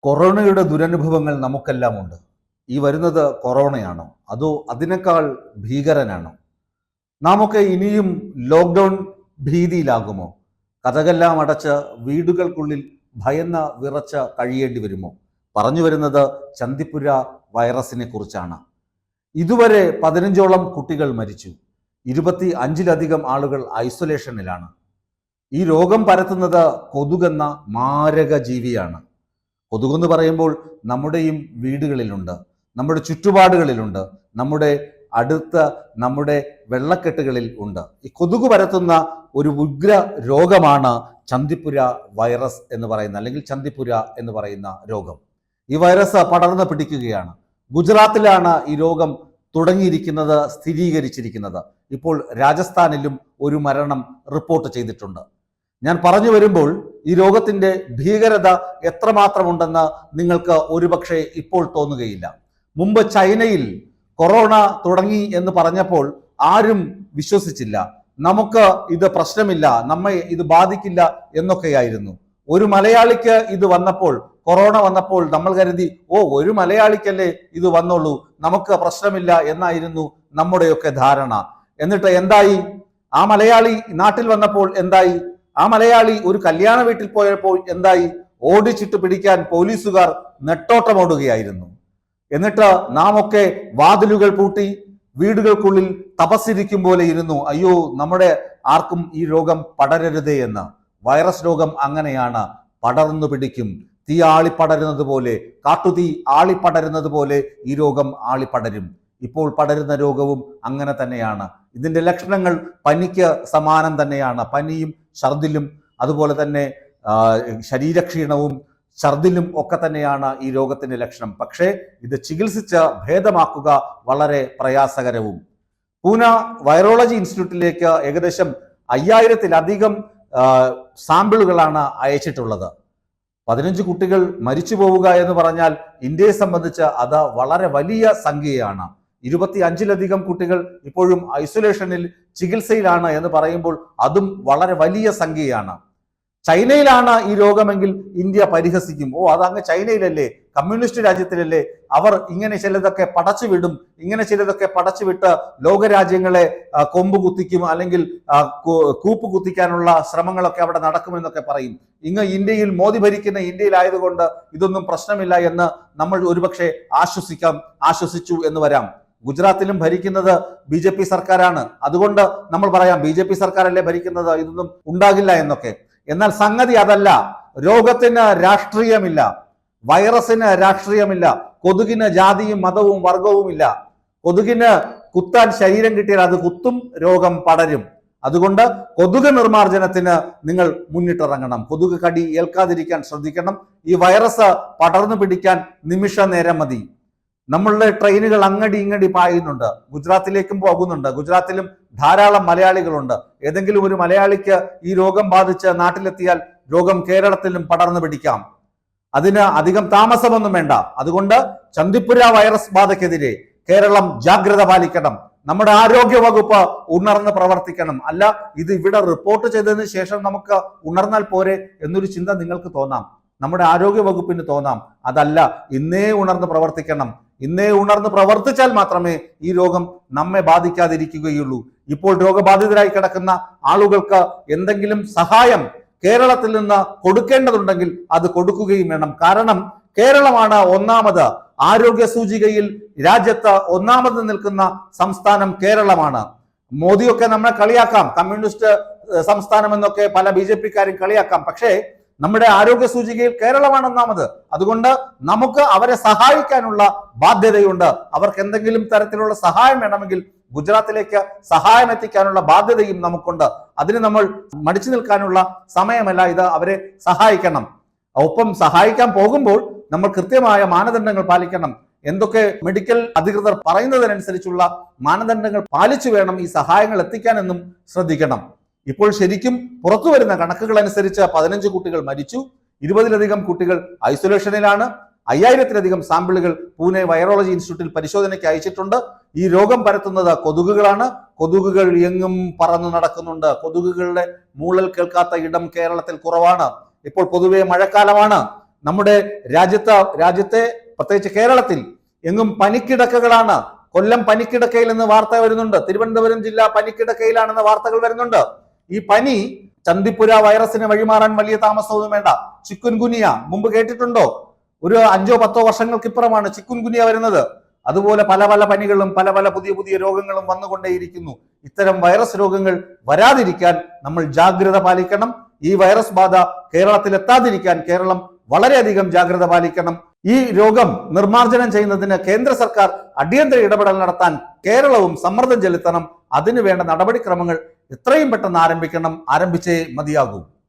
കൊറോണയുടെ ദുരനുഭവങ്ങൾ നമുക്കെല്ലാം ഉണ്ട് ഈ വരുന്നത് കൊറോണയാണോ? അതോ അതിനേക്കാൾ ഭീകരനാണോ? നാമൊക്കെ ഇനിയും ലോക്ക്ഡൗൺ ഭീതിയിലാകുമോ? കഥകെല്ലാം അടച്ച് വീടുകൾക്കുള്ളിൽ ഭയന്ന വിറച്ച കഴിയേണ്ടി വരുമോ? പറഞ്ഞു വരുന്നത് ചന്തിപ്പുര വൈറസിനെ കുറിച്ചാണ്. ഇതുവരെ പതിനഞ്ചോളം കുട്ടികൾ മരിച്ചു. ഇരുപത്തി അഞ്ചിലധികം ആളുകൾ ഐസൊലേഷനിലാണ്. ഈ രോഗം പരത്തുന്നത് കൊതുകെന്ന മാരക ജീവിയാണ്. കൊതുകെന്ന് പറയുമ്പോൾ നമ്മുടെയും വീടുകളിലുണ്ട് നമ്മുടെ ചുറ്റുപാടുകളിലുണ്ട് നമ്മുടെ അടുത്ത നമ്മുടെ വെള്ളക്കെട്ടുകളിൽ ഉണ്ട്. ഈ കൊതുക് പരത്തുന്ന ഒരു ഉഗ്ര രോഗമാണ് ചന്തിപ്പുര വൈറസ് എന്ന് പറയുന്ന അല്ലെങ്കിൽ ചന്തിപ്പുര എന്ന് പറയുന്ന രോഗം. ഈ വൈറസ് പടർന്ന് പിടിക്കുകയാണ്. ഗുജറാത്തിലാണ് ഈ രോഗം തുടങ്ങിയിരിക്കുന്നത് സ്ഥിരീകരിച്ചിരിക്കുന്നത്. ഇപ്പോൾ രാജസ്ഥാനിലും ഒരു മരണം റിപ്പോർട്ട് ചെയ്തിട്ടുണ്ട്. ഞാൻ പറഞ്ഞു വരുമ്പോൾ ഈ രോഗത്തിന്റെ ഭീകരത എത്രമാത്രമുണ്ടെന്ന് നിങ്ങൾക്ക് ഒരുപക്ഷെ ഇപ്പോൾ തോന്നുകയില്ല. മുമ്പ് ചൈനയിൽ കൊറോണ തുടങ്ങി എന്ന് പറഞ്ഞപ്പോൾ ആരും വിശ്വസിച്ചില്ല. നമുക്ക് ഇത് പ്രശ്നമില്ല നമ്മെ ഇത് ബാധിക്കില്ല എന്നൊക്കെയായിരുന്നു. ഒരു മലയാളിക്ക് ഇത് വന്നപ്പോൾ കൊറോണ വന്നപ്പോൾ നമ്മൾ കരുതി ഓ ഒരു മലയാളിക്കല്ലേ ഇത് വന്നുള്ളൂ നമുക്ക് പ്രശ്നമില്ല എന്നായിരുന്നു നമ്മുടെയൊക്കെ ധാരണ. എന്നിട്ട് എന്തായി? ആ മലയാളി നാട്ടിൽ വന്നപ്പോൾ എന്തായി? ആ മലയാളി ഒരു കല്യാണ വീട്ടിൽ പോയപ്പോൾ എന്തായി? ഓടിച്ചിട്ട് പിടിക്കാൻ പോലീസുകാർ നെട്ടോട്ടമോടുകയായിരുന്നു. എന്നിട്ട് നാം ഒക്കെ വാതിലുകൾ പൂട്ടി വീടുകൾക്കുള്ളിൽ തപസ്സിരിക്കും പോലെ ഇരുന്നു. അയ്യോ നമ്മുടെ ആർക്കും ഈ രോഗം പടരരുതേ എന്ന്. വൈറസ് രോഗം അങ്ങനെയാണ്. പടർന്നു പിടിക്കും. തീ ആളിപ്പടരുന്നത് പോലെ കാട്ടുതീ ആളിപ്പടരുന്നത് പോലെ ഈ രോഗം ആളിപ്പടരും. ഇപ്പോൾ പടരുന്ന രോഗവും അങ്ങനെ തന്നെയാണ്. ഇതിന്റെ ലക്ഷണങ്ങൾ പനിക്ക് സമാനം തന്നെയാണ്. പനിയും ഛർദിലും അതുപോലെ തന്നെ ശരീരക്ഷീണവും ഛർദിലും ഒക്കെ തന്നെയാണ് ഈ രോഗത്തിന്റെ ലക്ഷണം. പക്ഷേ ഇത് ചികിത്സിച്ച് ഭേദമാക്കുക വളരെ പ്രയാസകരവും. പൂന വൈറോളജി ഇൻസ്റ്റിറ്റ്യൂട്ടിലേക്ക് ഏകദേശം അയ്യായിരത്തിലധികം സാമ്പിളുകളാണ് അയച്ചിട്ടുള്ളത്. പതിനഞ്ച് കുട്ടികൾ മരിച്ചു പോവുക എന്ന് പറഞ്ഞാൽ ഇന്ത്യയെ സംബന്ധിച്ച് അത് വളരെ വലിയ സംഖ്യയാണ്. ഇരുപത്തി അഞ്ചിലധികം കുട്ടികൾ ഇപ്പോഴും ഐസൊലേഷനിൽ ചികിത്സയിലാണ് എന്ന് പറയുമ്പോൾ അതും വളരെ വലിയ സംഖ്യയാണ്. ചൈനയിലാണ് ഈ രോഗമെങ്കിൽ ഇന്ത്യ പരിഹസിക്കും. ഓ അതങ്ങ് ചൈനയിലല്ലേ? കമ്മ്യൂണിസ്റ്റ് രാജ്യത്തിലല്ലേ? അവർ ഇങ്ങനെ ചിലതൊക്കെ പടച്ചുവിടും. ഇങ്ങനെ ചിലതൊക്കെ പടച്ചുവിട്ട് ലോകരാജ്യങ്ങളെ കൊമ്പ് കുത്തിക്കും അല്ലെങ്കിൽ കൂപ്പ് കുത്തിക്കാനുള്ള ശ്രമങ്ങളൊക്കെ അവിടെ നടക്കുമെന്നൊക്കെ പറയും. ഇങ്ങ് ഇന്ത്യയിൽ മോദി ഭരിക്കുന്ന ഇന്ത്യയിലായതുകൊണ്ട് ഇതൊന്നും പ്രശ്നമില്ല എന്ന് നമ്മൾ ഒരുപക്ഷെ ആശ്വസിക്കാം ആശ്വസിച്ചു എന്ന് വരാം. ഗുജറാത്തിലും ഭരിക്കുന്നത് ബി ജെ പി സർക്കാരാണ്. അതുകൊണ്ട് നമ്മൾ പറയാം ബി ജെ പി സർക്കാരല്ലേ ഭരിക്കുന്നത്? ഇതൊന്നും ഉണ്ടാകില്ല എന്നൊക്കെ. എന്നാൽ സംഗതി അതല്ല. രോഗത്തിന് രാഷ്ട്രീയമില്ല. വൈറസിന് രാഷ്ട്രീയമില്ല. കൊതുകിന് ജാതിയും മതവും വർഗവുമില്ല. കൊതുകിന് കുത്താൻ ശരീരം കിട്ടിയാൽ അത് കുത്തും രോഗം പടരും. അതുകൊണ്ട് കൊതുക് നിർമ്മാർജനത്തിന് നിങ്ങൾ മുന്നിട്ടിറങ്ങണം. കൊതുക് കടി ഏൽക്കാതിരിക്കാൻ ശ്രദ്ധിക്കണം. ഈ വൈറസ് പടർന്നു പിടിക്കാൻ നിമിഷ നേരം മതി. നമ്മളുടെ ട്രെയിനുകൾ അങ്ങടി ഇങ്ങടി പായുന്നുണ്ട്. ഗുജറാത്തിലേക്കും പോകുന്നുണ്ട്. ഗുജറാത്തിലും ധാരാളം മലയാളികളുണ്ട്. ഏതെങ്കിലും ഒരു മലയാളിക്ക് ഈ രോഗം ബാധിച്ച് നാട്ടിലെത്തിയാൽ രോഗം കേരളത്തിലും പടർന്നു പിടിക്കാം. അതിന് അധികം താമസമൊന്നും വേണ്ട. അതുകൊണ്ട് ചന്തിപ്പുര വൈറസ് ബാധക്കെതിരെ കേരളം ജാഗ്രത പാലിക്കണം. നമ്മുടെ ആരോഗ്യ വകുപ്പ് ഉണർന്ന് പ്രവർത്തിക്കണം. അല്ല ഇത് ഇവിടെ റിപ്പോർട്ട് ചെയ്തതിന് ശേഷം നമുക്ക് ഉണർന്നാൽ പോരെ എന്നൊരു ചിന്ത നിങ്ങൾക്ക് തോന്നാം. നമ്മുടെ ആരോഗ്യ വകുപ്പിന് തോന്നാം. അതല്ല ഇന്നേ ഉണർന്ന് പ്രവർത്തിക്കണം. ഇന്നേ ഉണർന്ന് പ്രവർത്തിച്ചാൽ മാത്രമേ ഈ രോഗം നമ്മെ ബാധിക്കാതിരിക്കുകയുള്ളൂ. ഇപ്പോൾ രോഗബാധിതരായി കിടക്കുന്ന ആളുകൾക്ക് എന്തെങ്കിലും സഹായം കേരളത്തിൽ നിന്ന് കൊടുക്കേണ്ടതുണ്ടെങ്കിൽ അത് കൊടുക്കുകയും വേണം. കാരണം കേരളമാണ് ഒന്നാമത് ആരോഗ്യ സൂചികയിൽ രാജ്യത്ത് ഒന്നാമത് നിൽക്കുന്ന സംസ്ഥാനം കേരളമാണ്. മോദിയൊക്കെ നമ്മളെ കളിയാക്കാം. കമ്മ്യൂണിസ്റ്റ് സംസ്ഥാനം എന്നൊക്കെ പല ബി ജെ പിക്കാരും കളിയാക്കാം. പക്ഷേ നമ്മുടെ ആരോഗ്യ സൂചികയിൽ കേരളമാണ് ഒന്നാമത്. അതുകൊണ്ട് നമുക്ക് അവരെ സഹായിക്കാനുള്ള ബാധ്യതയുണ്ട്. അവർക്ക് എന്തെങ്കിലും തരത്തിലുള്ള സഹായം വേണമെങ്കിൽ ഗുജറാത്തിലേക്ക് സഹായം എത്തിക്കാനുള്ള ബാധ്യതയും നമുക്കുണ്ട്. അതിന് നമ്മൾ മടിച്ചു നിൽക്കാനുള്ള സമയമല്ല ഇത്. അവരെ സഹായിക്കണം. ഒപ്പം സഹായിക്കാൻ പോകുമ്പോൾ നമ്മൾ കൃത്യമായ മാനദണ്ഡങ്ങൾ പാലിക്കണം. എന്തൊക്കെ മെഡിക്കൽ അധികൃതർ പറയുന്നതിനനുസരിച്ചുള്ള മാനദണ്ഡങ്ങൾ പാലിച്ചു വേണം ഈ സഹായങ്ങൾ എത്തിക്കാനെന്നും ശ്രദ്ധിക്കണം. ഇപ്പോൾ ശരിക്കും പുറത്തു വരുന്ന കണക്കുകൾ അനുസരിച്ച് പതിനഞ്ച് കുട്ടികൾ മരിച്ചു ഇരുപതിലധികം കുട്ടികൾ ഐസൊലേഷനിലാണ് അയ്യായിരത്തിലധികം സാമ്പിളുകൾ പൂനെ വൈറോളജി ഇൻസ്റ്റിറ്റ്യൂട്ടിൽ പരിശോധനയ്ക്ക് അയച്ചിട്ടുണ്ട്. ഈ രോഗം പരത്തുന്നത് കൊതുകുകളാണ്. കൊതുകുകൾ എങ്ങും പറന്നു നടക്കുന്നുണ്ട്. കൊതുകുകളുടെ മൂളൽ കേൾക്കാത്ത ഇടം കേരളത്തിൽ കുറവാണ്. ഇപ്പോൾ പൊതുവെ മഴക്കാലമാണ്. നമ്മുടെ രാജ്യത്ത് രാജ്യത്തെ പ്രത്യേകിച്ച് കേരളത്തിൽ എങ്ങും പനിക്കിടക്കകളാണ്. കൊല്ലം പനിക്കിടക്കയിൽ നിന്ന് വാർത്ത വരുന്നുണ്ട്. തിരുവനന്തപുരം ജില്ല പനിക്കിടക്കയിലാണെന്ന് വാർത്തകൾ വരുന്നുണ്ട്. ഈ പനി ചന്ദിപ്പുര വൈറസിന് വഴിമാറാൻ വലിയ താമസമൊന്നും വേണ്ട. ചിക്കുൻ ഗുനിയ മുമ്പ് കേട്ടിട്ടുണ്ടോ? ഒരു അഞ്ചോ പത്തോ വർഷങ്ങൾക്കിപ്പുറമാണ് ചിക്കുൻ ഗുനിയ വരുന്നത്. അതുപോലെ പല പല പനികളും പല പല പുതിയ പുതിയ രോഗങ്ങളും വന്നുകൊണ്ടേയിരിക്കുന്നു. ഇത്തരം വൈറസ് രോഗങ്ങൾ വരാതിരിക്കാൻ നമ്മൾ ജാഗ്രത പാലിക്കണം. ഈ വൈറസ് ബാധ കേരളത്തിൽ എത്താതിരിക്കാൻ കേരളം വളരെയധികം ജാഗ്രത പാലിക്കണം. ഈ രോഗം നിർമാർജനം ചെയ്യുന്നതിന് കേന്ദ്ര സർക്കാർ അടിയന്തര ഇടപെടൽ നടത്താൻ കേരളവും സമ്മർദ്ദം ചെലുത്തണം. അതിനു വേണ്ട നടപടിക്രമങ്ങൾ എത്രയും പെട്ടെന്ന് ആരംഭിക്കണം ആരംഭിച്ചേ മതിയാകൂ.